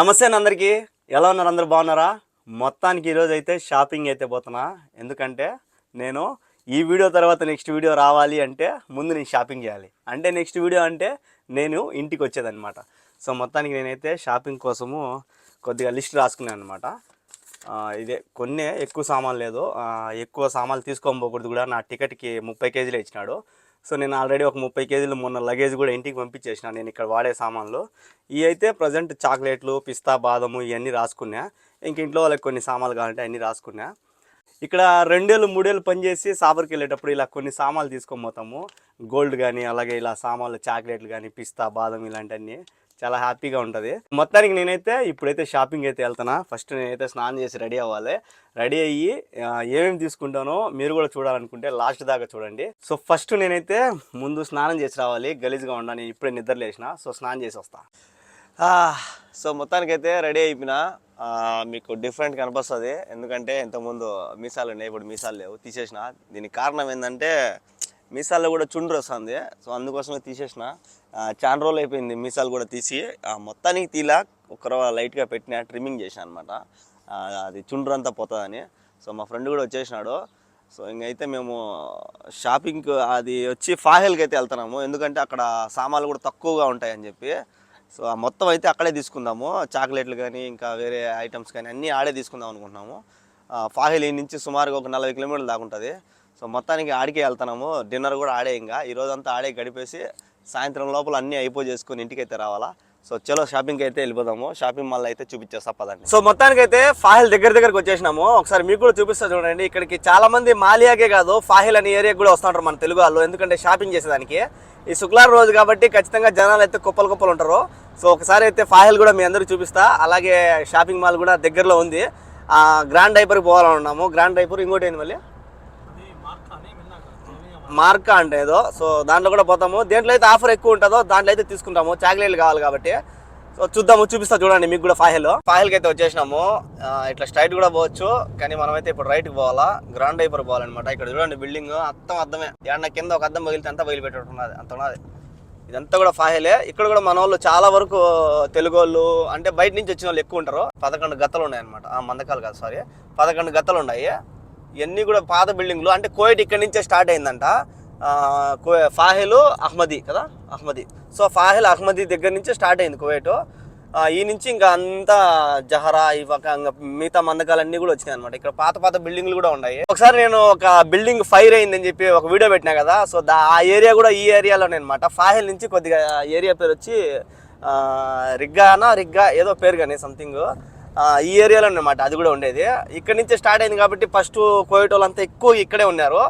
నమస్తే అండి అందరికీ ఎలా ఉన్నారు అందరు? బాగున్నారా? మొత్తానికి ఈరోజు అయితే షాపింగ్ అయితే పోతున్నా. ఎందుకంటే నేను ఈ వీడియో తర్వాత నెక్స్ట్ వీడియో రావాలి అంటే ముందు నేను షాపింగ్ చేయాలి. అంటే నెక్స్ట్ వీడియో అంటే నేను ఇంటికి వచ్చేదనమాట సో మొత్తానికి నేనైతే షాపింగ్ కోసము కొద్దిగా లిస్ట్ రాసుకున్నాను అనమాట ఇదే కొన్ని ఎక్కువ సామాన్లు లేదు. ఎక్కువ సామాన్లు తీసుకోకపోకూడదు కూడా. నా టికెట్కి ముప్పై కేజీలు ఇచ్చినాడు. సో నేను ఆల్రెడీ ఒక ముప్పై కేజీలు మొన్న లగేజ్ కూడా ఇంటికి పంపించేసిన. నేను ఇక్కడ వాడే సామాన్లు. ఇవి అయితే ప్రజెంట్ చాక్లెట్లు పిస్తా బాదము ఇవన్నీ రాసుకున్నా. ఇంక ఇంట్లో వాళ్ళకి కొన్ని సామాన్లు కావాలంటే అన్నీ రాసుకున్నా. ఇక్కడ రెండేళ్ళు మూడేళ్ళు పనిచేసి సాబర్కి వెళ్ళేటప్పుడు ఇలా కొన్ని సామాన్లు తీసుకొని పోతాము. గోల్డ్ కానీ అలాగే ఇలా సామాన్లు చాక్లెట్లు కానీ పిస్తా బాదం ఇలాంటివన్నీ. చాలా హ్యాపీగా ఉంటుంది. మొత్తానికి నేనైతే ఇప్పుడైతే షాపింగ్ అయితే వెళ్తున్నా. ఫస్ట్ నేనైతే స్నానం చేసి రెడీ అవ్వాలి. రెడీ అయ్యి ఏమేమి తీసుకుంటానో మీరు కూడా చూడాలనుకుంటే లాస్ట్ దాకా చూడండి. సో ఫస్ట్ నేనైతే ముందు స్నానం చేసి రావాలి. గలీజ్గా ఉండా నేను ఇప్పుడే నిద్ర లేచిన. సో స్నానం చేసి వస్తా. సో మొత్తానికైతే రెడీ అయిపోయినా. మీకు డిఫరెంట్ కనిపిస్తుంది. ఎందుకంటే ఇంతకుముందు మీసాలు ఉన్నాయి. ఇప్పుడు మీసాలు లేవు. తీసేసిన. దీనికి కారణం ఏంటంటే మీసాల్లో కూడా చుండ్రు వస్తుంది. సో అందుకోసమే తీసేసిన. ఆ, చాలా రోజులు అయిపోయింది మీసాలు కూడా తీసి. ఆ, మొత్తానికి తీలా ఒక లైట్గా పెట్టిన ట్రిమ్మింగ్ చేశాను అనమాట అది చుండ్రు అంతా పోతుందని. సో మా ఫ్రెండ్ కూడా వచ్చేసినాడు. సో ఇంకైతే మేము షాపింగ్కి అది వచ్చి ఫాహెల్కి అయితే వెళ్తున్నాము. ఎందుకంటే అక్కడ సామాన్లు కూడా తక్కువగా ఉంటాయని చెప్పి. సో ఆ మొత్తం అయితే అక్కడే తీసుకుందాము. చాక్లెట్లు కానీ ఇంకా వేరే ఐటమ్స్ కానీ అన్నీ ఆడే తీసుకుందాం అనుకుంటున్నాము. ఫాహెల్ ఈ నుంచి సుమారుగా ఒక నలభై కిలోమీటర్లు దాకా ఉంటుంది. సో మొత్తానికి ఆడికే వెళ్తున్నాము. డిన్నర్ కూడా ఆడే ఇంకా. ఈ ఆడే గడిపేసి సాయంత్రం లోపల అన్నీ అయిపో చేసుకుని ఇంటికి అయితే రావాలా. సో చలో షాపింగ్కి అయితే వెళ్ళిపోదాము. షాపింగ్ మాల్ అయితే చూపించేస్తా పదండి. సో మొత్తానికి అయితే ఫాహిల్ దగ్గర దగ్గరకు వచ్చేసినాము. ఒకసారి మీకు కూడా చూపిస్తా చూడండి. ఇక్కడికి చాలా మంది మాలియాకే కాదు ఫాహిల్ అనే ఏరియాకి కూడా వస్తుంటారు మన తెలుగు వాళ్ళు. ఎందుకంటే షాపింగ్ చేసేదానికి. ఈ శుక్రవారం రోజు కాబట్టి ఖచ్చితంగా జనాలు అయితే కుప్పలు కుప్పలు ఉంటారు. సో ఒకసారి అయితే ఫాహిల్ కూడా మీ అందరూ చూపిస్తా. అలాగే షాపింగ్ మాల్ కూడా దగ్గరలో ఉంది. గ్రాండ్ డైపర్కి పోవాలని ఉన్నాము. గ్రాండ్ డైపర్ ఇంకోటి ఏంది మళ్ళీ? మార్కా అంటే ఏదో. సో దాంట్లో కూడా పోతాము. దేంట్లో అయితే ఆఫర్ ఎక్కువ ఉంటుందో దాంట్లో అయితే తీసుకుంటాము. చాక్లెట్లు కావాలి కాబట్టి. సో చూద్దాము చూపిస్తా చూడండి మీకు కూడా ఫాహిల్ ఫాహిల్కి అయితే వచ్చేసినాము. ఇట్లా స్ట్రైట్ కూడా పోవచ్చు. కానీ మనమైతే ఇప్పుడు రైట్కి పోవాలా? గ్రాండ్ డైపర్ పోవాలన్నమాట. ఇక్కడ చూడండి బిల్డింగ్ అర్థం అర్థమే ఏమన్నా కింద ఒక అర్థం పగిలితే అంతా పగిలిపెట్టున్నది అంత ఉన్నది. ఇదంతా కూడా ఫాహిలే ఇక్కడ కూడా మన వాళ్ళు చాలా వరకు తెలుగు వాళ్ళు అంటే బయట నుంచి వచ్చిన వాళ్ళు ఎక్కువ ఉంటారు. పదకొండు గత్తలు ఉన్నాయి అనమాట మందకాలు కాదు సారీ పదకొండు గత్తలు ఉన్నాయి. ఇవన్నీ కూడా పాత బిల్డింగ్లు. అంటే కోయట్ ఇక్కడి నుంచే స్టార్ట్ అయిందంట. ఆ, కో- అహ్మదీ కదా? అహ్మదీ. సో ఫాహెల్ అహ్మదీ దగ్గర నుంచే స్టార్ట్ అయింది కువైట్. ఈ నుంచి ఇంకా అంతా జహరా ఇవ్వక ఇంకా మిగతా మందకాలన్నీ కూడా వచ్చినాయి అనమాట ఇక్కడ పాత పాత బిల్డింగ్లు కూడా ఉన్నాయి. ఒకసారి నేను ఒక బిల్డింగ్ ఫైర్ అయిందని చెప్పి ఒక వీడియో పెట్టినా కదా? సో దా ఆ ఏరియా కూడా ఈ ఏరియాలోనే అనమాట ఫాహెల్ నుంచి కొద్దిగా ఏరియా పేరు వచ్చి రిగ్గానా? రిగ్గా? ఏదో పేరు కానీ సంథింగ్ ఈ ఏరియాలో అనమాట అది కూడా ఉండేది. ఇక్కడ నుంచి స్టార్ట్ అయింది కాబట్టి ఫస్ట్ కోవిడ్ వాళ్ళంతా ఎక్కువ ఇక్కడే ఉన్నారు.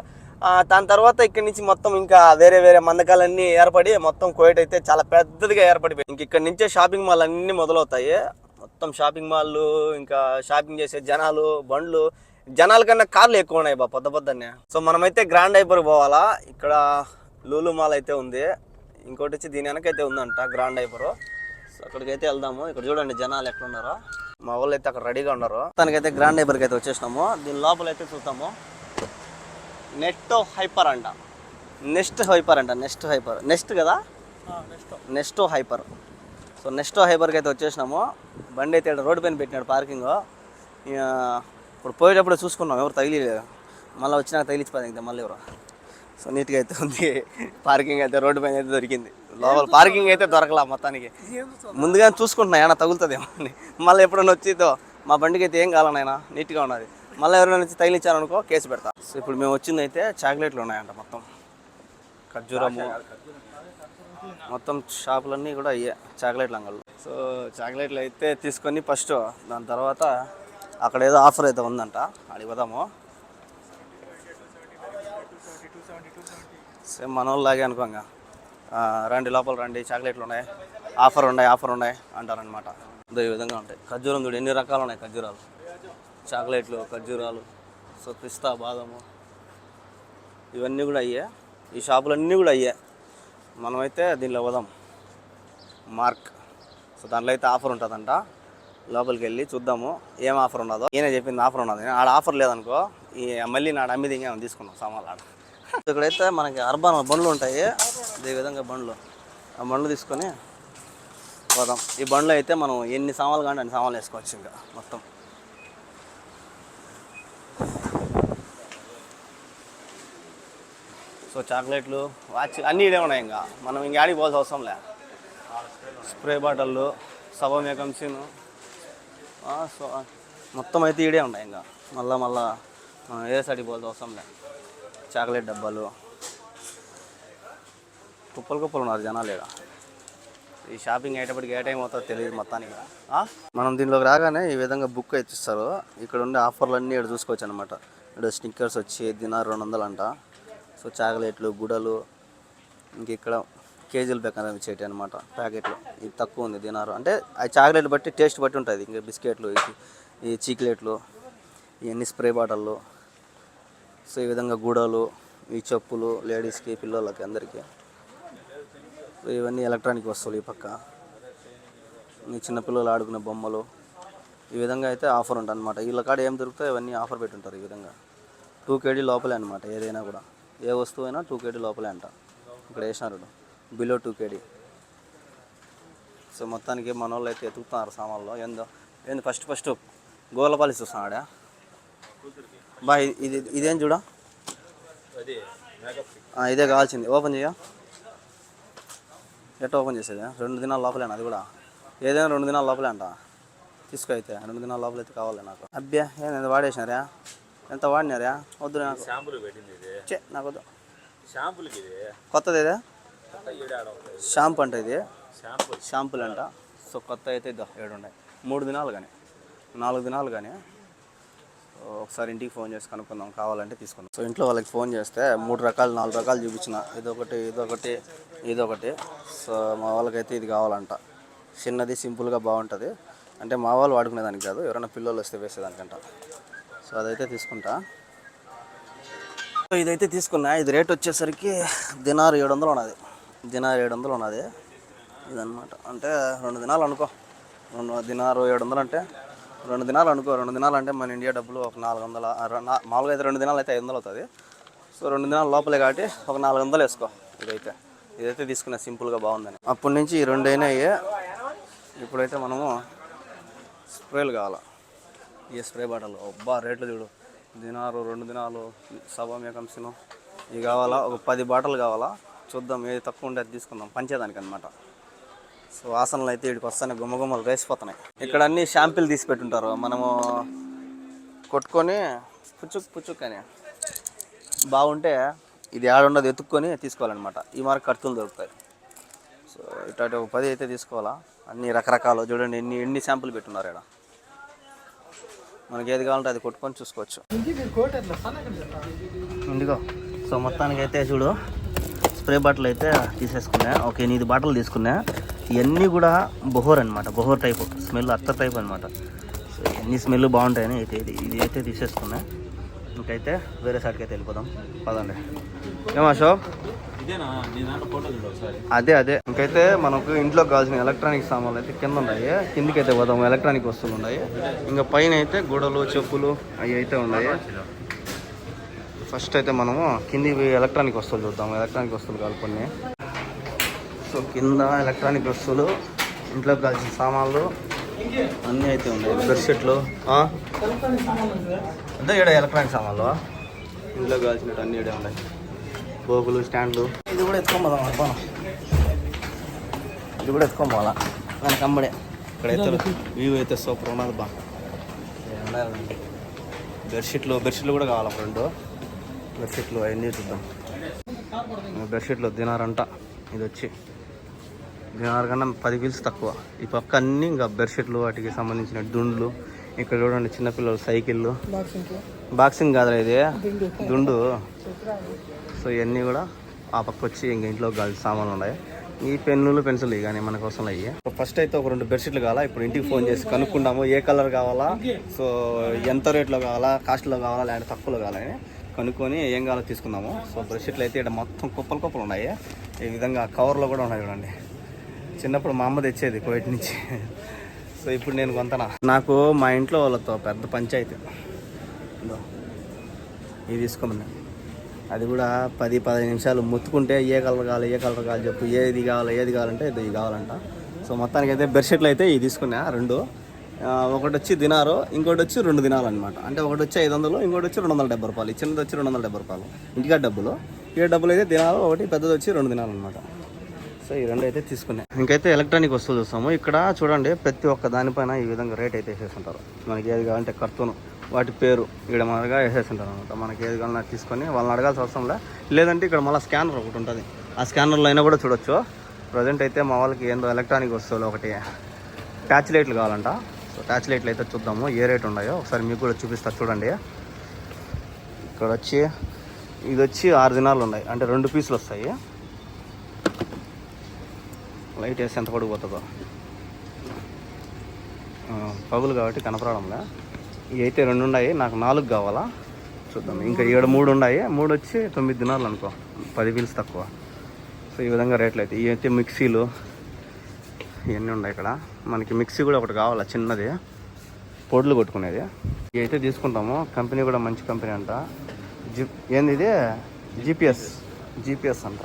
దాని తర్వాత ఇక్కడ నుంచి మొత్తం ఇంకా వేరే వేరే మందకాలన్నీ ఏర్పడి మొత్తం కోవిడ్ అయితే చాలా పెద్దదిగా ఏర్పడిపోయింది ఇంక ఇక్కడ నుంచే షాపింగ్ మాల్ అన్నీ మొదలవుతాయి. మొత్తం షాపింగ్ మాల్లు ఇంకా షాపింగ్ చేసే జనాలు బండ్లు జనాల కన్నా కార్లు ఎక్కువ ఉన్నాయి బా పొద్ద పొద్దున్నే. సో మనమైతే గ్రాండ్ హైపర్ పోవాలా? ఇక్కడ లూలు మాల్ అయితే ఉంది. ఇంకోటి వచ్చి దీని వెనకైతే ఉందంట గ్రాండ్ ఐపర్ అక్కడికైతే వెళ్దాము. ఇక్కడ చూడండి జనాలు ఎక్కడ ఉన్నారో మా వాళ్ళు అయితే అక్కడ రెడీగా ఉన్నారు. తనకైతే గ్రాండ్ ఐపర్కి అయితే వచ్చేసినాము. దీని లోపల అయితే చూద్దాము. నెట్ హైపర్ అంట. నెక్స్ట్ హైపర్ అంట. Next hyper. నెక్స్ట్ కదా? Next hyper. సో నెక్స్ట్ హైపర్కి అయితే వచ్చేసినాము. బండి అయితే రోడ్డు పైన పెట్టినాడు పార్కింగ్. ఇప్పుడు పోయేటప్పుడు చూసుకున్నాం. ఎవరు తగిలేదు మళ్ళీ వచ్చినాక తగిలిచ్చిపోయింది ఇంకా మళ్ళీ ఎవరు. సో నీట్గా అయితే ఉంది. పార్కింగ్ అయితే రోడ్డు పైన అయితే దొరికింది. లోపల పార్కింగ్ అయితే దొరకలా మొత్తానికి. ముందుగానే చూసుకుంటున్నా ఏమన్నా తగులుతుందేమో అని. మళ్ళీ ఎప్పుడైనా వచ్చిందో మా బండికి అయితే ఏం కావాలనైనా నీట్గా ఉన్నది. మళ్ళీ ఎవరైనా వచ్చి తగిలిచ్చారనుకో కేసు పెడతా. సో ఇప్పుడు మేము వచ్చింది అయితే చాక్లెట్లు ఉన్నాయంట మొత్తం. ఖర్జూరము మొత్తం షాపులన్నీ కూడా అయ్యే చాక్లెట్లు అంగళ్ళు సో చాక్లెట్లు అయితే తీసుకొని ఫస్ట్ దాని తర్వాత అక్కడ ఏదో ఆఫర్ అయితే ఉందంట. అడిగి పోదాము. సేమ్ మన వాళ్ళలాగే అనుకోంగా. రండి లోపల రండి చాక్లెట్లు ఉన్నాయి. ఆఫర్ ఉన్నాయి ఆఫర్ ఉన్నాయి అంటారనమాట ఈ విధంగా ఉంటాయి. ఖర్జూరం చూడు ఎన్ని రకాలు ఉన్నాయి ఖర్జూరాలు? చాక్లెట్లు ఖర్జూరాలు సో పిస్తా బాదము. ఇవన్నీ కూడా అయ్యే. ఈ షాపులన్నీ కూడా అయ్యే. మనమైతే దీనిలో పోదాం. మార్క్. సో దాంట్లో అయితే ఆఫర్ ఉంటుందంట. లోపలికి వెళ్ళి చూద్దాము. ఏం ఆఫర్ ఉన్నదో? ఈయన చెప్పింది ఆఫర్ ఉన్నది. ఆడ ఆఫర్ లేదనుకో ఈ మళ్ళీ నాడు అమ్మిది ఇంకా తీసుకున్నాం సామాన్లు ఆడ. ఇక్కడైతే మనకి అర్బన్ బండ్లు ఉంటాయి. ఇదే విధంగా బండ్లు. ఆ బండ్లు తీసుకొని పోదాం. ఈ బండ్లో అయితే మనం ఎన్ని సామాన్లు కానీ అన్ని సామాన్లు వేసుకోవచ్చు ఇంకా మొత్తం. సో చాక్లెట్లు వాచ్ అన్నీ ఇదే ఉన్నాయి ఇంకా. మనం ఇంకా ఆడికి పోవాల్సిన అవసరం లే. స్ప్రే బాటిళ్ళు సబ మేకంసిన్ సో మొత్తం అయితే ఈడే ఉన్నాయి ఇంకా. మళ్ళా మళ్ళా మనం ఏ సైడ్కి పోవాల్సిన అవసరం లే. చాక్లెట్ డబ్బాలు. కుప్పలు కుప్పలు ఉన్నారు జనాలు ఇక్కడ. ఈ షాపింగ్ అయ్యేటప్పటికి ఏ టైం అవుతుందో తెలియదు మొత్తానికి. మనం దీనిలోకి రాగానే ఈ విధంగా బుక్ అయితే ఇస్తారు ఇక్కడ ఉండే ఆఫర్లు అన్నీ ఇక్కడ చూసుకోవచ్చు అనమాట ఇక్కడ స్నిక్కర్స్ వచ్చి దినారు రెండు వందలు అంట. సో చాక్లెట్లు గుడలు ఇంక ఇక్కడ కేజీల ప్రకారం ఇచ్చేటి అనమాట ప్యాకెట్లు. ఇది తక్కువ ఉంది దినారు. అంటే ఆ చాక్లెట్ బట్టి టేస్ట్ బట్టి ఉంటుంది. ఇంకా బిస్కెట్లు ఈ- చీక్లెట్లు ఇవన్నీ స్ప్రే బాటిల్లో సో ఈ విధంగా గూడలు ఈ చెప్పులు లేడీస్కి పిల్లలకి అందరికీ. సో ఇవన్నీ ఎలక్ట్రానిక్ వస్తువులు ఈ పక్క. ఈ చిన్నపిల్లలు ఆడుకునే బొమ్మలు. ఈ విధంగా అయితే ఆఫర్ ఉంటుంది అనమాట వీళ్ళ కాడ ఏం దొరుకుతాయో ఇవన్నీ ఆఫర్ పెట్టుంటారు ఈ విధంగా. టూ కేడీ లోపలే అనమాట ఏదైనా కూడా. ఏ వస్తువు అయినా టూ కేడీ లోపలే అంట. ఇక్కడ వేసినారు బిలో టూ కేడీ. సో మొత్తానికి మన వాళ్ళు అయితే ఎతుకుతున్నారు సామాన్లో. ఏందో ఏంది ఫస్ట్ ఫస్ట్ గోలపాలి చూస్తున్నాడా? బా ఇది- ఇది చూడ. ఇదే కావాల్సింది. ఓపెన్ చేయ ఎట్లా ఓపెన్ చేసేది? రెండు దినాల లోపలేనా అది కూడా? ఏదైనా రెండు దినాల లోపలే అంట. తీసుకో అయితే. రెండు దినాల లోపల అయితే కావాలి నాకు. అబ్బా ఏంది వాడేసినారా? ఎంత వాడినారా? వద్దు నాకు. షాంపూలు పెట్టింది నాకు వద్దు. షాంపూలకి కొత్తది ఇదే షాంపూ అంట ఇది. షాంపూ షాంపూలు. అంట సో కొత్త అయితే ఏడు ఉన్నాయి. మూడు దినాలు కానీ. నాలుగు దినాలు కానీ. ఒకసారి ఇంటికి ఫోన్ చేసి కనుక్కుందాం కావాలంటే తీసుకుందాం. సో ఇంట్లో వాళ్ళకి ఫోన్ చేస్తే మూడు రకాలు నాలుగు రకాలు చూపించిన. ఇదొకటి ఇదొకటి ఇదొకటి. సో మా వాళ్ళకైతే ఇది కావాలంట. చిన్నది సింపుల్గా బాగుంటుంది. అంటే మా వాళ్ళు వాడుకునేదానికి కాదు ఎవరైనా పిల్లలు వస్తే వేసేదానికంట. సో అదైతే తీసుకుంటా. సో ఇదైతే తీసుకున్నా. ఇది రేట్ వచ్చేసరికి దినారు ఏడు వందలు ఉన్నది. దినారు ఏడు వందలు ఉన్నది. ఇదన్నమాట. అంటే రెండు దినాలు అనుకో. రెండు దినారు ఏడు వందలు అంటే రెండు దినాలు అనుకో రెండు దినాలు అంటే మన ఇండియా డబ్బులు ఒక నాలుగు వందల మామూలుగా అయితే రెండు దినాలు అయితే ఐదు వందలు అవుతుంది సో రెండు దినాల లోపలే కాబట్టి ఒక నాలుగు వందలు వేసుకో ఇదైతే. ఇదైతే తీసుకున్నా సింపుల్గా బాగుందని. అప్పటి నుంచి ఈ రెండు అయినాయి. ఇప్పుడైతే మనము స్ప్రేలు కావాలా? ఈ స్ప్రే బాటలు. అబ్బా రేట్లు చూడు. దినాలు రెండు దినాలు సభా మేకంసిను ఇవి కావాలా? ఒక పది బాటలు కావాలా? చూద్దాం ఏది తక్కువ ఉంటే అది తీసుకుందాం. పంచేదానికి అనమాట సో వాసనలు అయితే వీడికి వస్తాయి గుమ్మగుమ్మలు రేసిపోతున్నాయి. ఇక్కడ అన్ని షాంపిల్ తీసి పెట్టుంటారు. మనము కొట్టుకొని పుచ్చుక్ పుచ్చుక్ అని బాగుంటే ఇది ఆడుండదు ఎత్తుక్కొని తీసుకోవాలన్నమాట. ఈ మార్క్ ఖర్చులు దొరుకుతాయి. సో ఇట్లాంటి ఒక పది అయితే తీసుకోవాలా. అన్ని రకరకాలు చూడండి ఎన్ని ఎన్ని శాంపుల్ పెట్టున్నారు ఇక్కడ. మనకి ఏది కావాలంటే అది కొట్టుకొని చూసుకోవచ్చు. ఇండిగో సో మొత్తానికి అయితే చూడు స్ప్రే బాటిల్ అయితే తీసేసుకున్నా. ఒక ఎనిమిది బాటిల్ తీసుకున్నా. ఇవన్నీ కూడా బొహోర్ అనమాట బొహోర్ టైప్ స్మెల్ అత్త టైప్ అనమాట సో ఎన్ని స్మెల్ బాగుంటాయని అయితే ఇది ఇది అయితే తీసేసుకున్నా. ఇంకైతే వేరే సైడ్కి అయితే వెళ్ళిపోదాం. పదండి. ఏమా అశోక్? ఒకసారి. అదే అదే. ఇంకైతే మనకు ఇంట్లో కావాల్సిన ఎలక్ట్రానిక్ సామాన్లు అయితే కింద ఉన్నాయి. కిందికి అయితే పోదాము ఎలక్ట్రానిక్ వస్తువులు ఉన్నాయి. ఇంకా పైన అయితే గోడలు చెప్పులు అవి అయితే ఉన్నాయి. ఫస్ట్ అయితే మనము కింది ఎలక్ట్రానిక్ వస్తువులు చూద్దాం. ఎలక్ట్రానిక్ వస్తువులు కావాలి కొన్ని. సో కింద ఎలక్ట్రానిక్ వస్తువులు ఇంట్లోకి కావాల్సిన సామాన్లు అన్నీ అయితే ఉన్నాయి. బెడ్షీట్లు ఆ? అంతే ఇక్కడ ఎలక్ట్రానిక్ సామాన్లు ఇంట్లో కావాల్సినట్టు అన్నీ ఇక్కడ ఉన్నాయి. బోగులు స్టాండ్లు. ఇది కూడా ఎత్తుకొని అనుకోను ఇది కూడా ఎత్తుకొని పోవాలా? దానికి అమ్మడే ఇక్కడైతే వ్యూ అయితే సూపర్ ఉన్నది బా. బెడ్షీట్లు బెడ్షీట్లు కూడా కావాలా రెండు. బెడ్షీట్లు అవన్నీ చూద్దాం. బెడ్షీట్లు తినారంట. ఇది వచ్చి దినార్ కన్నా పది పీల్స్ తక్కువ. ఈ పక్క అన్నీ ఇంకా బెడ్షీట్లు వాటికి సంబంధించిన దుండ్లు ఇక్కడ చూడండి చిన్నపిల్లలు సైకిళ్ళు. బాక్సింగ్ కాదురా ఇది. దుండు. సో ఇవన్నీ కూడా ఆ పక్క వచ్చి ఇంక ఇంట్లో సామాన్లు ఉన్నాయి. ఈ పెన్నులు పెన్సిల్ కానీ మన కోసం అయ్యి. ఫస్ట్ అయితే ఒక రెండు బెడ్షీట్లు కావాలా? ఇప్పుడు ఇంటికి ఫోన్ చేసి కనుక్కుంటాము ఏ కలర్ కావాలా? సో ఎంత రేట్లో కావాలా? కాస్ట్లో కావాలా? లేదంటే తక్కువలో కావాలని కనుక్కొని ఏం కావాలో తీసుకుందాము. సో బెడ్షీట్లు అయితే ఇక్కడ మొత్తం కుప్పలు కుప్పలు ఉన్నాయి. ఈ విధంగా కవర్లో కూడా ఉన్నాయి చూడండి. చిన్నప్పుడు మా అమ్మ తెచ్చేది కోవిట్ నుంచి. సో ఇప్పుడు నేను కొంతనా. నాకు మా ఇంట్లో వాళ్ళతో పెద్ద పంచాయతీ. ఇది తీసుకోమన్నా అది కూడా పది పదిహేను నిమిషాలు ముత్తుకుంటే ఏ కలర్ కావాలి ఏ కలర్ కావాలి చెప్పు. ఏది కావాలి ఏది కావాలంటే ఇది కావాలంట. సో మొత్తానికి అయితే బెడ్షీట్లు అయితే ఇది తీసుకున్నా రెండు. ఒకటి వచ్చి దినారు ఇంకోటి వచ్చి రెండు దినాలు అనమాట అంటే ఒకటి వచ్చి ఐదు వందలు ఇంకోటి వచ్చి రెండు వందల డెబ్బై రూపాయలు. చిన్నది వచ్చి రెండు వందల డెబ్బై రూపాయలు. ఇంటికా డబ్బులు. ఈ డబ్బులు అయితే దినాలు ఒకటి పెద్దది వచ్చి రెండు దినాలు అనమాట సో ఈ రెండు అయితే తీసుకున్నాయి. ఇంకైతే ఎలక్ట్రానిక్ వస్తువులు చూస్తాము. ఇక్కడ చూడండి ప్రతి ఒక్క దానిపైన ఈ విధంగా రేట్ అయితే వేసేసుంటారు. మనకి ఏది కావాలంటే కర్తూను వాటి పేరు ఇక్కడ మనగా వేసేసుంటారు అనమాట మనకి ఏది కావాలన్నా తీసుకొని వాళ్ళని అడగాల్సిన అవసరం లే. లేదంటే ఇక్కడ మళ్ళీ స్కానర్ ఒకటి ఉంటుంది. ఆ స్కానర్లో అయినా కూడా చూడొచ్చు. ప్రజెంట్ అయితే మా వాళ్ళకి ఏందో ఎలక్ట్రానిక్ వస్తువులు ఒకటి ట్యాచ్ లైట్లు కావాలంట. సో ట్యాచ్ లైట్లు అయితే చూద్దాము ఏ రేట్ ఉన్నాయో. ఒకసారి మీకు కూడా చూపిస్తా చూడండి. ఇక్కడ వచ్చి ఇది వచ్చి ఆరు దినాలు ఉన్నాయి. అంటే రెండు పీసులు వస్తాయి. లైట్ వేసి ఎంత పొడుగు పోతుందో ఆ, పగులు కాబట్టి కనపడడంలే. ఇవి అయితే రెండు ఉన్నాయి నాకు నాలుగు కావాలా? చూద్దాం. ఇంకా ఏడు మూడు ఉన్నాయి మూడు వచ్చి తొమ్మిది దినాలు అనుకో. పది పీల్స్ తక్కువ. సో ఈ విధంగా రేట్లు అయితే. ఇవి అయితే మిక్సీలు ఇవన్నీ ఉన్నాయి ఇక్కడ. మనకి మిక్సీ కూడా ఒకటి కావాలా చిన్నది. పొడులు కొట్టుకునేది. ఇవి అయితే తీసుకుంటాము. కంపెనీ కూడా మంచి కంపెనీ అంట. జి ఏంది ఇది? జీపీఎస్ జీపీఎస్ అంట.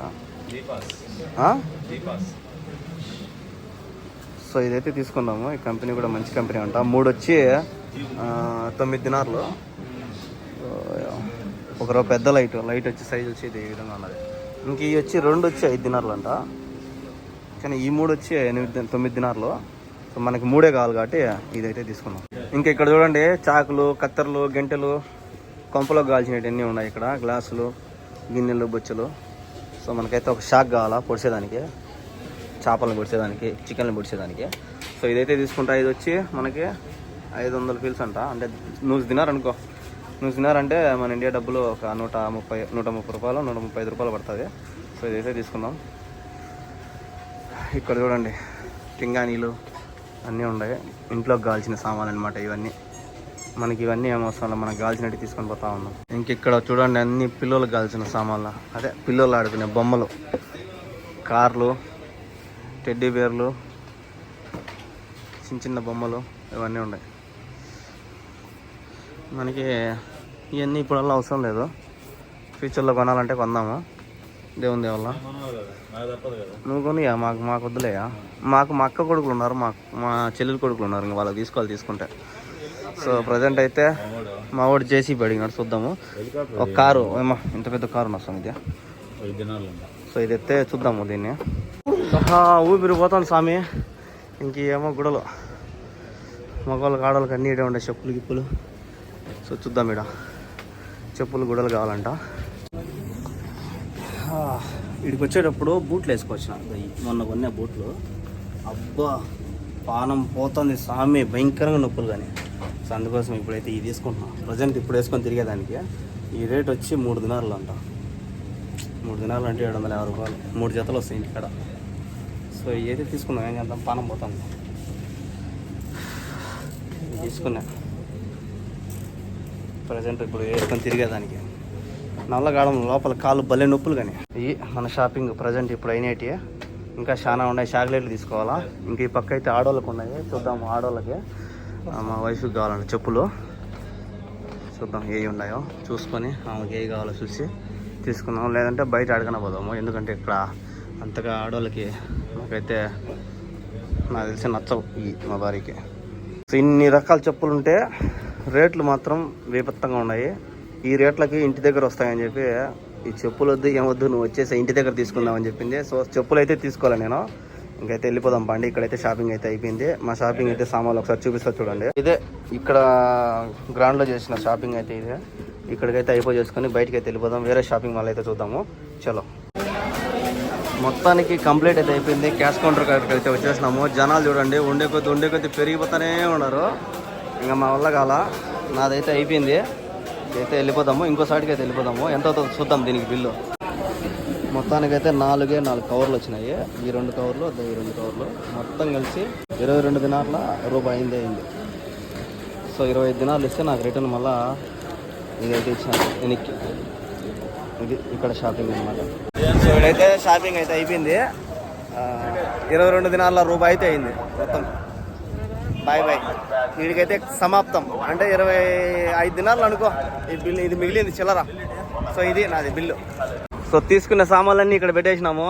సో ఇదైతే తీసుకున్నాము. ఈ కంపెనీ కూడా మంచి కంపెనీ అంట. మూడు వచ్చి ఆ, తొమ్మిది దినార్లు. ఒక రో పెద్ద లైట్ లైట్ వచ్చి సైజ్ వచ్చి ఇది ఈ విధంగా ఉన్నది. ఇంక ఇవి వచ్చి రెండు వచ్చి ఐదు దినార్లు అంట కానీ ఈ మూడు వచ్చి ఎనిమిది తొమ్మిది దినార్లు. సో మనకి మూడే కావాలి కాబట్టి ఇదైతే తీసుకున్నాం. ఇంకా ఇక్కడ చూడండి చాకులు కత్తెరలు గంటెలు కొంపలో కాల్చినవి అన్నీ ఉన్నాయి ఇక్కడ. గ్లాసులు గిన్నెలు బొచ్చులు. సో మనకైతే ఒక షాక్ కావాలా పొడిసేదానికి. చేపలను పొడిచేదానికి చికెన్లు పొడిచేదానికి. సో ఇదైతే తీసుకుంటా ఇది వచ్చి మనకి ఐదు వందల ఫీల్స్ అంట. అంటే నూరు తినారనుకో అనుకో నూరు అంటే మన ఇండియా డబ్బులు ఒక నూట ముప్పై నూట ముప్పై రూపాయలు నూట ముప్పై ఐదు రూపాయలు పడుతుంది. సో ఇదైతే తీసుకుందాం. ఇక్కడ చూడండి పింగాణీలు అన్నీ ఉన్నాయి. ఇంట్లోకి కావాల్సిన సామాన్లు అనమాట ఇవన్నీ. మనకి ఇవన్నీ ఏం అవసరం లేదు మనకు కావాల్సినట్టు తీసుకొని పోతా ఉన్నాం. ఇంక ఇక్కడ చూడండి అన్ని పిల్లలకు కావాల్సిన సామాన్లు. అదే పిల్లలు ఆడుకునే బొమ్మలు కార్లు. టెడ్డీ బేర్లు చిన్న చిన్న బొమ్మలు ఇవన్నీ ఉన్నాయి. మనకి ఇవన్నీ ఇప్పుడల్లా అవసరం లేదు. ఫ్యూచర్లో కొనాలంటే కొందాము. దేవుని దేవల్ల. కదా నువ్వు కొనియా మాకు మాకు వద్దులేయా మాకు మా అక్క కొడుకులు ఉన్నారు. మాకు మా చెల్లెలు కొడుకులు ఉన్నారు. ఇంకా వాళ్ళకి తీసుకోవాలి తీసుకుంటే. సో ప్రజెంట్ అయితే మా వాడు జేసీబీ అడిగినాడు చూద్దాము. ఒక కారు ఏమో ఇంత పెద్ద కారు ఉంటా సో ఇది. ఎత్తే చూద్దాము దీన్ని. ఊపిరి పోతాను స్వామి. ఇంకేమో గుడలు. మగవాళ్ళకి ఆడవాళ్ళకి అన్నీ ఇడే ఉండే చెప్పులు గిప్పులు. సో చూద్దాం ఇడ చెప్పులు గుడలు కావాలంట. ఆ, ఇక్కడికి వచ్చేటప్పుడు బూట్లు వేసుకొచ్చిన. మొన్న కొన్న బూట్లు. అబ్బా పానం పోతుంది స్వామి. భయంకరంగా నొప్పులు కానీ. సో అందుకోసం ఇప్పుడైతే ఇది తీసుకుంటున్నాం. ప్రజెంట్ ఇప్పుడు వేసుకొని తిరిగేదానికి ఈ రేట్ వచ్చి మూడు దినాలు అంట. మూడు దినాలు అంటే ఏడు వందల యాభై రూపాయలు. మూడు జతలు వస్తాయి ఇంటికాడ. సో ఏదైతే తీసుకున్నాం ఏం చేద్దాం? పానం పోతాం. తీసుకున్నా. ప్రజెంట్ ఇప్పుడు వేసుకొని తిరిగేదానికి. నల్లగాడం లోపల కాళ్ళు భలే నొప్పులు కానీ. ఇవి మన షాపింగ్ ప్రజెంట్ ఇప్పుడు అయినవి ఇంకా చాలా ఉన్నాయి. చాక్లెట్లు తీసుకోవాలా? ఇంకా ఈ పక్క అయితే ఆడోళ్ళకు ఉన్నాయి. చూద్దాం ఆడోళ్ళకి. మా వైఫ్కి కావాలండి చెప్పులు. చూద్దాం ఏవి ఉన్నాయో. చూసుకొని ఆమెకి ఏవి కావాలో చూసి తీసుకుందాం. లేదంటే బయట అడగన పోదాము ఎందుకంటే ఇక్కడ అంతగా ఆడవాళ్ళకి నాకైతే నాకు తెలిసి నచ్చవు ఈ మా భార్యకి సో ఇన్ని రకాల చెప్పులు ఉంటే రేట్లు మాత్రం విపత్తంగా ఉన్నాయి. ఈ రేట్లకి ఇంటి దగ్గర వస్తాయని చెప్పి ఈ చెప్పులు వద్దు ఏమొద్దు నువ్వు వచ్చేసి ఇంటి దగ్గర తీసుకుందామని చెప్పింది. సో చెప్పులు అయితే తీసుకోవాలి నేను. ఇంకైతే వెళ్ళిపోదాం బండి. ఇక్కడైతే షాపింగ్ అయితే అయిపోయింది. మా షాపింగ్ అయితే సామాన్లు ఒకసారి చూపిస్తా చూడండి. ఇదే ఇక్కడ గ్రౌండ్లో చేసిన షాపింగ్ అయితే ఇదే. ఇక్కడికైతే అయిపోయి చేసుకొని బయటకి అయితే వెళ్ళిపోదాం. వేరే షాపింగ్ మాల్ అయితే చూద్దాము. చలో. మొత్తానికి కంప్లీట్ అయితే అయిపోయింది. క్యాష్ కౌంటర్ కాడికి అయితే వచ్చేసినాము. జనాలు చూడండి ఉండే కొద్ది ఉండే కొద్ది పెరిగిపోతానే ఉన్నారు. ఇంకా మా వల్ల కాల నాదైతే అయిపోయింది. అయితే వెళ్ళిపోదాము. ఇంకో సైడ్కి అయితే వెళ్ళిపోదాము. ఎంత అవుతుందో చూద్దాం దీనికి బిల్లు. మొత్తానికైతే నాలుగే నాలుగు కవర్లు వచ్చినాయి. ఈ రెండు కవర్లు ఈ రెండు కవర్లు. మొత్తం కలిసి ఇరవై రెండు దినాల రూపాయి అయింది అయింది. సో ఇరవై ఐదు దినాలు ఇస్తే నాకు రిటర్న్ మళ్ళీ ఇదైతే ఇచ్చాను. వెనక్కి ఇది ఇక్కడ షాపింగ్ అనమాట సో ఇక్కడైతే షాపింగ్ అయితే అయిపోయింది. ఇరవై రెండు దినాల రూపాయి అయితే అయింది మొత్తం. బాయ్ బాయ్ వీడికైతే సమాప్తం. అంటే ఇరవై ఐదు దినాలు అనుకో ఈ బిల్లు ఇది మిగిలింది చిల్లర. సో ఇది నాది బిల్లు. సో తీసుకున్న సామాన్లన్నీ ఇక్కడ పెట్టేసినాము.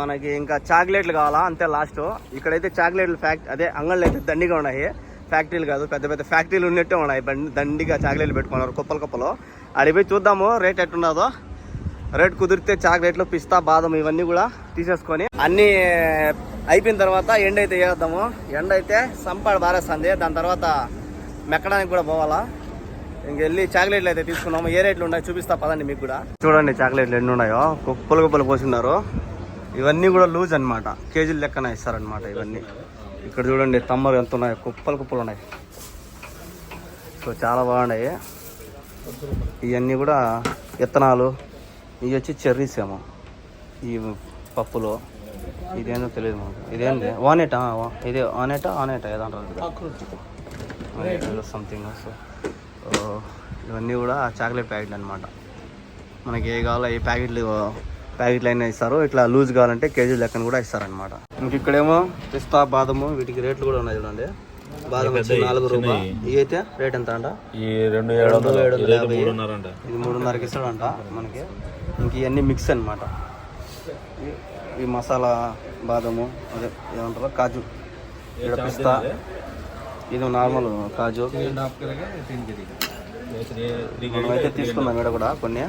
మనకి ఇంకా చాక్లెట్లు కావాలా? అంతే లాస్ట్ ఇక్కడైతే చాక్లెట్లు ఫ్యాక్ట్ అదే అంగళ్ళు అయితే దండిగా ఉన్నాయి. ఫ్యాక్టరీలు కాదు పెద్ద పెద్ద ఫ్యాక్టరీలు ఉన్నట్టే ఉన్నాయి. బండి దండిగా చాక్లెట్లు పెట్టుకున్నారు కుప్పలు కుప్పలు. అడిగి చూద్దాము రేట్ ఎట్టున్నదో రేట్ కుదిరితే చాక్లెట్లు పిస్తా బాదం ఇవన్నీ కూడా తీసేసుకొని అన్నీ అయిపోయిన తర్వాత ఎండ అయితే వేద్దాము ఎండ అయితే సంపాడు బారేస్తుంది. దాని తర్వాత మెక్కడానికి కూడా పోవాలా. ఇంకెళ్ళి చాక్లెట్లు అయితే తీసుకున్నాము. ఏ రేట్లు ఉన్నాయి చూపిస్తా పదండి మీకు కూడా. చూడండి చాక్లెట్లు ఎన్ని ఉన్నాయో. కుప్పలు కుప్పలు పోసిన్నారు. ఇవన్నీ కూడా లూజ్ అన్నమాట. కేజీలు లెక్కన ఇస్తారనమాట ఇవన్నీ. ఇక్కడ చూడండి తమ్మరు ఎంత ఉన్నాయి. కుప్పలు కుప్పలు ఉన్నాయి. సో చాలా బాగున్నాయి. ఇవన్నీ కూడా విత్తనాలు. ఇవి వచ్చి చెర్రీస్ ఏమో ఈ పప్పులు ఇదేందో తెలియదు మాకు. ఇదేంది? వానేటా? ఇదే ఆనేటా? ఆనేటా? ఏదంటారు సంథింగ్ సో ఇవన్నీ కూడా చాక్లెట్ ప్యాకెట్లు అనమాట మనకి ఏ కావాలో ఏ ప్యాకెట్లు ప్యాకెట్లు అయినా ఇస్తారు. ఇట్లా లూజ్ కావాలంటే కేజీ లెక్కన కూడా ఇస్తారనమాట ఇంక ఇక్కడేమో పిస్తా బాదము వీటికి రేట్లు కూడా ఉన్నాయి చూడండి. బాదం వచ్చి నాలుగు రూపాయలు ఇవి అయితే రేట్ ఎంత అంట ఈ రెండు ఏడు వందలు ఏడు వందల ఇదైతే యాభై. మూడున్నర అంట ఇది మూడున్నరకి ఇస్తాడంట మనకి ఇంక ఇవన్నీ మిక్స్ అనమాట ఈ మసాలా బాదము అదే ఏమంటారు కాజు ఇక్కడ పిస్తా ఇది నార్మల్ కాజు మనమైతే తీసుకున్నాం ఇక్కడ కూడా కొన్ని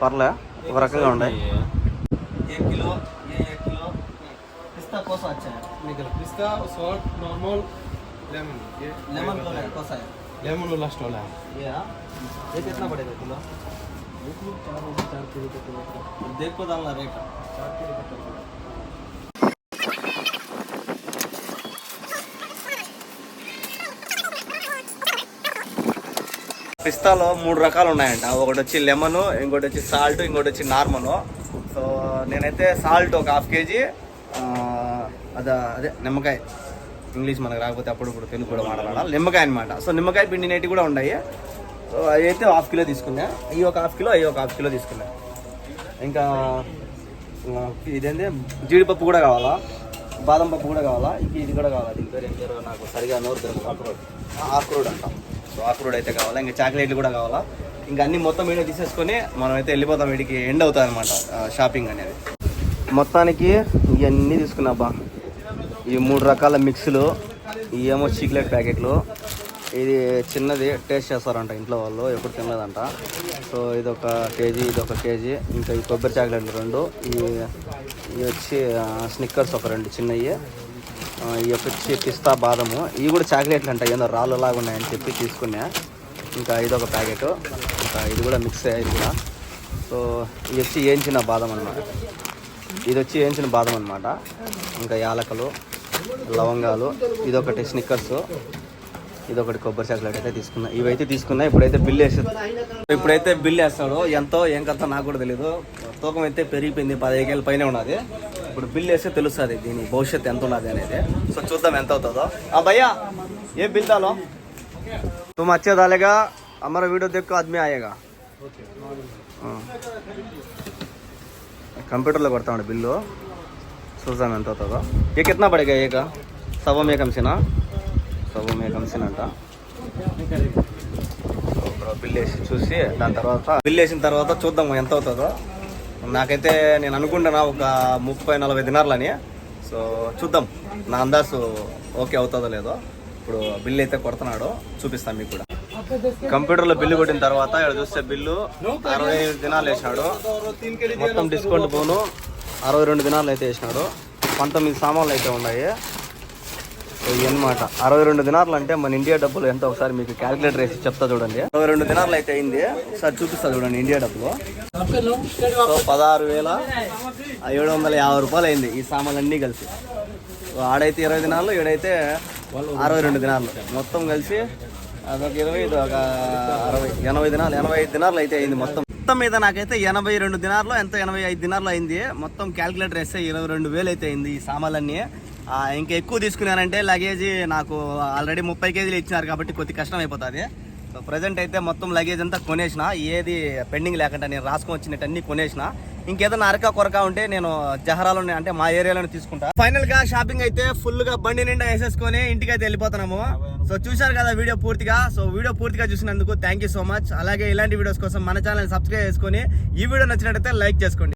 పర్లే ఒక రకంగా ఉన్నాయి కిలో కిలో పిస్తా కోసం వచ్చాయి पिस्ता सॉल्ट नॉर्मल लेमन ये लेमन कोसा है लेमन वाला स्टॉल है ये हाँ? ये कितना पड़ेगा किलो देखो दाम रेट పిస్తాలో మూడు రకాలు ఉన్నాయంట ఒకటి వచ్చి లెమన్ ఇంకోటి వచ్చి సాల్ట్ ఇంకోటి వచ్చి నార్మల్ సో నేనైతే సాల్ట్ ఒక హాఫ్ కేజీ అదే అదే నిమ్మకాయ ఇంగ్లీష్ మనకు రాకపోతే అప్పుడు ఇప్పుడు తెలుగు కూడా మాట్లాడాలి. నిమ్మకాయ అనమాట సో నిమ్మకాయ పిండి నేటి కూడా ఉన్నాయి సో అవి అయితే హాఫ్ కిలో తీసుకున్నా. ఈ ఒక హాఫ్ కిలో అవి ఒక హాఫ్ కిలో తీసుకున్నా. ఇంకా ఇదేంటి జీడిపప్పు కూడా కావాలా? బాదం పప్పు కూడా కావాలా? ఇంకా ఇది కూడా కావాలా? దీని పేరు ఏం పేరు? నాకు సరిగా నోరు తెలుసు ఆక్రోడ్. ఆక్రోడ్ అంట. సో ఆక్రోడ్ అయితే కావాలా? ఇంకా చాక్లెట్లు కూడా కావాలా? ఇంకా అన్ని మొత్తం వీడియో తీసేసుకొని మనం అయితే వెళ్ళిపోతాం. వీడికి ఎండ్ అవుతుంది అనమాట షాపింగ్ అనేది. మొత్తానికి ఇవన్నీ తీసుకున్నా బా. ఈ మూడు రకాల మిక్స్లు ఇవేమో చీక్లెట్ ప్యాకెట్లు. ఇది చిన్నది టేస్ట్ చేస్తారంట ఇంట్లో వాళ్ళు ఎప్పుడు తినలేదంట. సో ఇది ఒక కేజీ ఇది ఒక కేజీ. ఇంకా ఈ కొబ్బరి చాక్లెట్లు రెండు ఈ ఇవి వచ్చి స్నిక్కర్స్ ఒక రెండు చిన్నవి ఇవి వచ్చి పిస్తా బాదము. ఇవి కూడా చాక్లెట్లు అంట ఏందో రాళ్ళు లాగా ఉన్నాయని చెప్పి తీసుకున్నా. ఇంకా ఇది ఒక ప్యాకెట్. ఇంకా ఇది కూడా మిక్స్ ఇది కూడా. సో ఇది వచ్చి వేయించిన బాదం అన్నమాట. ఇది వచ్చి వేయించిన బాదం అనమాట ఇంకా యాలకలు. లవంగాలు ఇది ఒకటి స్నిక్కర్స్ ఇది ఒకటి కొబ్బరి చాక్లెట్ అయితే తీసుకున్నా. ఇవైతే తీసుకున్నా ఇప్పుడైతే బిల్ వేస్తుంది ఇప్పుడైతే బిల్ వేస్తాడు. ఎంతో ఏం కథ నాకు కూడా తెలియదు తూకం అయితే పెరిగిపోయింది పదిహేను ఏళ్ళ పైన ఉన్నది. ఇప్పుడు బిల్ వేస్తే తెలుస్తుంది దీని భవిష్యత్తు ఎంత ఉన్నది అనేది. సో చూద్దాం ఎంత అవుతుందో. ఆ భయ్యా ఏ బిల్ తాలో? తుమ్ అచ్చే అమర వీడియో దిక్కు ఆద్మీ ఆయేగా. కంప్యూటర్లో కొడతామండి బిల్లు. చూద్దాం ఎంత అవుతుందో ఏ కిतना పడేగా ఏక సవ మే కంసినా సవ మే కంసిన అంట బిల్ వేసి చూసి దాని తర్వాత బిల్ వేసిన తర్వాత చూద్దాం ఎంత అవుతుందో నాకైతే నేను అనుకుంటున్నా ఒక ముప్పై నలభై దినార్లని సో చూద్దాం నా అందాజు ఓకే అవుతుందో లేదో ఇప్పుడు బిల్ అయితే కొడుతున్నాడు చూపిస్తాను మీకు కూడా కంప్యూటర్లో బిల్లు కొట్టిన తర్వాత ఇక్కడ చూస్తే బిల్లు అరవై దినాలు వేసినాడు మొత్తం డిస్కౌంట్ పోను అరవై రెండు దినాలు అయితే వేసినాడు. పంతొమ్మిది సామాన్లు అయితే ఉన్నాయి. అనమాట అరవై రెండు దినార్లు అంటే మన ఇండియా డబ్బులు ఎంత? ఒకసారి మీకు క్యాలిక్యులేటర్ వేసి చెప్తా చూడండి. అరవై రెండు దినార్లు అయితే అయింది. ఒకసారి చూపిస్తా చూడండి ఇండియా డబ్బులు. సో పదహారు వేల ఏడు వందల యాభై రూపాయలు అయింది ఈ సామాన్లు అన్నీ కలిసి ఆడైతే ఇరవై దినాలు ఈడైతే అరవై రెండు దినాలు. మొత్తం కలిసి అదొక ఇరవై ఇది ఒక అరవై ఎనభై దినాలు ఎనభై ఐదు దినాలు అయితే అయింది మొత్తం. మొత్తం మీద నాకైతే ఎనభై రెండు దినార్లో ఎంత? ఎనభై ఐదు దినార్లో అయింది. మొత్తం క్యాలిక్యులేటర్ వేస్తే ఇరవై రెండు వేలు అయితే అయింది ఈ సామాన్లన్నీ. ఇంకా ఎక్కువ తీసుకున్నానంటే లగేజ్ నాకు ఆల్రెడీ ముప్పై కేజీలు ఇచ్చినారు కాబట్టి కొద్ది కష్టం అయిపోతుంది సో ప్రజెంట్ అయితే మొత్తం లగేజ్ అంతా కొనేసిన. ఏది పెండింగ్ లేకుండా నేను రాసుకొని వచ్చినట్టు అన్ని కొనేసిన. ఇంకేదైనా అరక కొరక ఉంటే నేను జహరాలో అంటే మా ఏరియాలోనే తీసుకుంటా. ఫైనల్గా షాపింగ్ అయితే ఫుల్గా బండి నిండా వేసేసుకొని ఇంటికి అయితే వెళ్ళిపోతున్నాము. సో చూశారు కదా వీడియో పూర్తిగా. సో వీడియో పూర్తిగా చూసినందుకు థ్యాంక్ యూ సో మచ్ అలాగే ఇలాంటి వీడియోస్ కోసం మన ఛానల్ సబ్స్క్రైబ్ చేసుకొని ఈ వీడియో నచ్చినట్టయితే లైక్ చేసుకోండి.